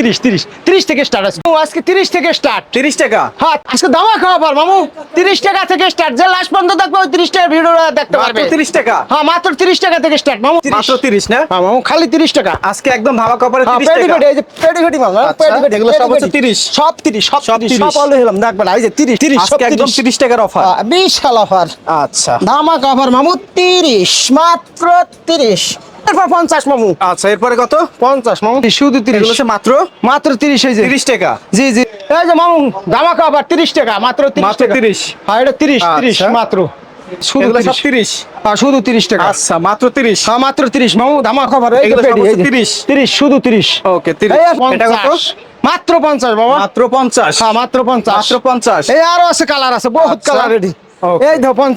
তিরিশ তিরিশ তিরিশ থেকে স্টার্ট আছে। আজকে তিরিশ থেকে স্টার্ট তিরিশ টাকা? হ্যাঁ আজকে দামা খাওয়া পার মামু। তিরিশ টাকা থেকে স্টার্ট যে লাস্ট পর্যন্ত দেখবে ওই তিরিশ টাকা ভিডিও দেখতে পারবে। তিরিশ টাকা? হ্যাঁ মাত্র তিরিশ টাকা থেকে স্টার্ট মামু। মাত্র তিরিশ না? হ্যাঁ মামু খালি তিরিশ টাকা। আজকে একদম ধাবা কপারে তিরিশ পেটি টাকা। এই যে পেটি পেটি মাল, হ্যাঁ, আচ্ছা, পেটি পেটি, এগুলো সব হচ্ছে পেটি। 30 সব তিরিশ সব সব তিরিশ। সব আলু হলাম দেখবেন এই যে তিরিশ তিরিশ একদম তিরিশ। টাকার অফার হ্যাঁ, বিশাল অফার আচ্ছা। ধামা কাভার মামু তিরিশ মাত্র তিরিশ। এরপর পঞ্চাশ মামু। আচ্ছা এরপরে কত? পঞ্চাশ মামু। শুধু তিরিশ। মাত্র? মাত্র তিরিশ তিরিশ টাকা। জি জি। এই যে মামু ধামা কাভার তিরিশ টাকা মাত্র তিরিশ মাত্র টাকা। 30 হ্যাঁ এটা তিরিশ তিরিশ। মাত্র। শুধু এগুলো সব 30 তিরিশ শুধু তিরিশ টাকা। আচ্ছা মাত্র তিরিশ। হ্যাঁ মাত্র তিরিশ। মামু ধামা হচ্ছে 30 তিরিশ। শুধু তিরিশ। ওকে তিরিশ। এটা কত? পঞ্চাশ। মাত্র পঞ্চাশ বাবা মাত্র পঞ্চাশ। হ্যাঁ মাত্র পঞ্চাশ। মাত্র পঞ্চাশ। এই আরও আছে কালার আছে বহুত আচ্ছা। Colour ready. এই দেখো মাল,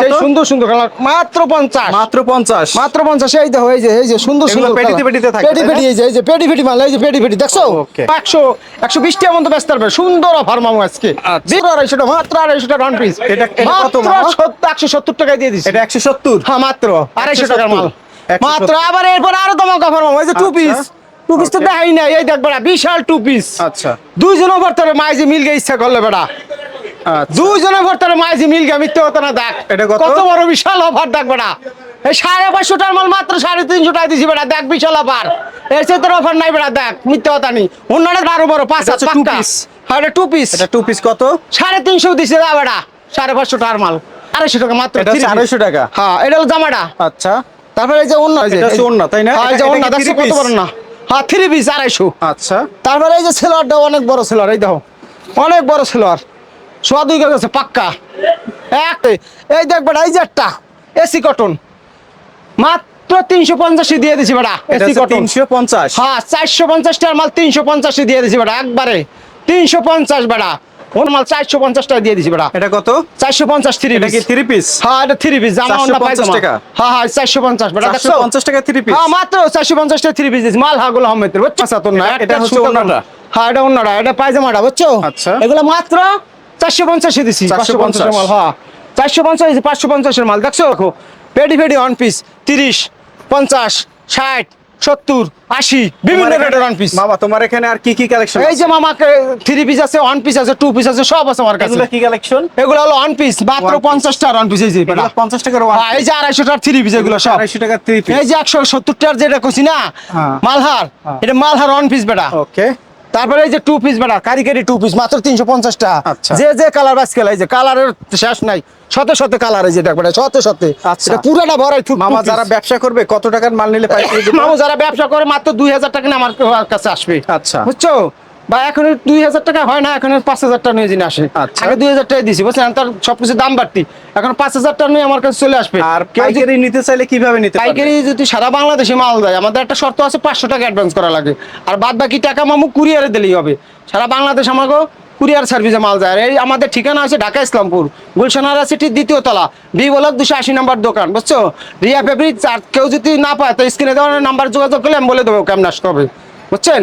সেই সুন্দর সুন্দর কালার মাত্র পঞ্চাশ। মাত্র পঞ্চাশ। মাত্র পঞ্চাশ এই দেখো এই যে এই যে সুন্দর সুন্দর পেটিতে পেটিতে থাকে, পেটি পেটি এই যে এই যে পেটি পেটি মাল এই যে পেটি পেটি দেখছ একশো একশো বিশ টাকা মতো ব্যস্ত পারবে। সুন্দর অফার মামু আজকে। আচ্ছা। বিশ আড়াইশোটা মাত্র পিস এটা- কত একশো সত্তর টাকায় দিয়ে দিচ্ছি এটা একশো সত্তর? হ্যাঁ মাত্র আড়াইশো টাকার মাল। মাত্র আবার এরপর আরও তোমার অফার মামু এই যে টু। পিস টু পিস তো. দেখাই নাই এই দেখবে বিশাল টু পিস আচ্ছা। দুইজন ওভার তোর মাইজি মিল গে ইচ্ছা করলে বেড়া। দুইজন ওভার তোর মাইজি মিল গে মিথ্যে হতো না দেখ। এটা কত? বড় বিশাল অফার দেখ বেড়া এই সাড়ে পাঁচশো টাকার মাল মাত্র সাড়ে তিনশো টাকা দিছি বেড়া দেখ বিশাল অফার। এর সাথে অফার নাই বেড়া দেখ মিথ্যে হতা নি অন্যটা আরও বড় পাঁচ পাক্কা হ্যাঁ টু পিস এটা টু পিস কত? সাড়ে তিনশো দিছে দা বেড়া সাড়ে পাঁচশো টাকার মাল। আড়াইশো টাকা মাত্র। 250 টাকা। হ্যাঁ এটা হলো জামাটা। আচ্ছা। তারপরে এই যে অন্য এই যে এটা তাই না? হ্যাঁ এই যে অন্য দেখছ কত বড় না? হ্যাঁ থ্রি পিস আড়াইশো। আচ্ছা। তারপরে এই যে সেলোয়ারটা অনেক বড় সেলোয়ার এই দেখো। অনেক বড় সেলোয়ার। সোয়া দুই গেছে পাক্কা। এক এই দেখ বেটা এই যে একটা এসি কটন। মাত্র তিনশো পঞ্চাশে দিয়ে দিছি বেটা এসি কটন। তিনশো পঞ্চাশ। হ্যাঁ চারশো পঞ্চাশটার মাল তিনশো পঞ্চাশে দিয়ে দিছি বেটা একবারে। তিনশো পঞ্চাশ বেটা ওর মাল চারশো পঞ্চাশ টাকা দিয়ে দিছি বেটা। এটা কত? চারশো পঞ্চাশ থ্রি এটা থ্রি পিস হ্যাঁ এটা থ্রি পিস জামা অন্য 450 টাকা? হ্যাঁ হ্যাঁ চারশো পঞ্চাশ বেটা চারশো পঞ্চাশ টাকা থ্রি পিস হ্যাঁ মাত্র চারশো পঞ্চাশ টাকা থ্রি পিস মাল হাগুলো আহমেদের বুঝছ? আচ্ছা না এটা- এটা হচ্ছে হ্যাঁ এটা অন্যটা এটা পায়জামাটা বুঝছ? আচ্ছা। এগুলো মাত্র চারশো পঞ্চাশে দিছি চারশো পঞ্চাশ। মাল হ্যাঁ। চারশো পঞ্চাশ পাঁচশো পঞ্চাশের মাল দেখছ? দেখো পেডি পেডি অন পিস তিরিশ পঞ্চাশ ষাট সত্তর আশি বিভিন্ন রেটের এখানে- পিস বাবা তোমার এখানে আর কি কি কালেকশন এই যে মামাকে থ্রি পিস আছে ওয়ান পিস আছে টু পিস আছে সব আছে আমার কাছে। কি কালেকশন এগুলো হলো ওয়ান পিস মাত্র পঞ্চাশ টাকার ওয়ান পিস এই যে বেটা। পঞ্চাশ টাকার ওয়ান হ্যাঁ, এই যে আড়াইশো টাকার থ্রি পিস এগুলো সব। আড়াইশো টাকার থ্রি পিস এই যে একশো সত্তর টাকার যেটা কইছি না হ্যাঁ। মালহার হ্যাঁ। এটা মালহার ওয়ান পিস বেটা। ওকে তারপরে এই যে টু পিস বেড়া কারিগরি টু পিস মাত্র তিনশো পঞ্চাশ টাকা আচ্ছা। যে যে কালার বাস খেলা এই যে কালারের শেষ নাই শত শত কালার এই যে দেখবেন শত শতে আচ্ছা। এটা পুরোটা ভরাই মামা যারা ব্যবসা করবে কত টাকার মাল নিলে পাইকারি দিবে? যারা ব্যবসা করে মাত্র দুই হাজার টাকা আমার কাছে আসবে আচ্ছা। বুঝছ বা এখন দুই হাজার টাকা হয় না এখন পাঁচ হাজার টাকা নিয়ে যিনি আসে। আচ্ছা। আগে দুই হাজার টাকা দিছি বুঝছেন? তার সবকিছু দাম বাড়তি। এখন পাঁচ হাজার টাকা নিয়ে আমার কাছে চলে আসবে। আর পাইকারি নিতে চাইলে কীভাবে নিতে পাইকারি যদি সারা বাংলাদেশে মাল দেয় আমাদের একটা শর্ত আছে পাঁচশো টাকা অ্যাডভান্স করা লাগে। আর বাদ বাকি টাকা মামু কুরিয়ারে দিলেই হবে। সারা বাংলাদেশ আমাকে কুরিয়ার সার্ভিসে মাল যায় আর এই আমাদের ঠিকানা আছে ঢাকা ইসলামপুর গুলশানারা সিটির দ্বিতীয় তলা বি ব্লক দুশো আশি নাম্বার দোকান বুঝছ? রিয়া ফেব্রিক আর কেউ যদি না পায় তো স্ক্রিনে দেওয়ার নাম্বার যোগাযোগ করলে আমি বলে দেবো কেমন আসতে হবে বুঝছেন?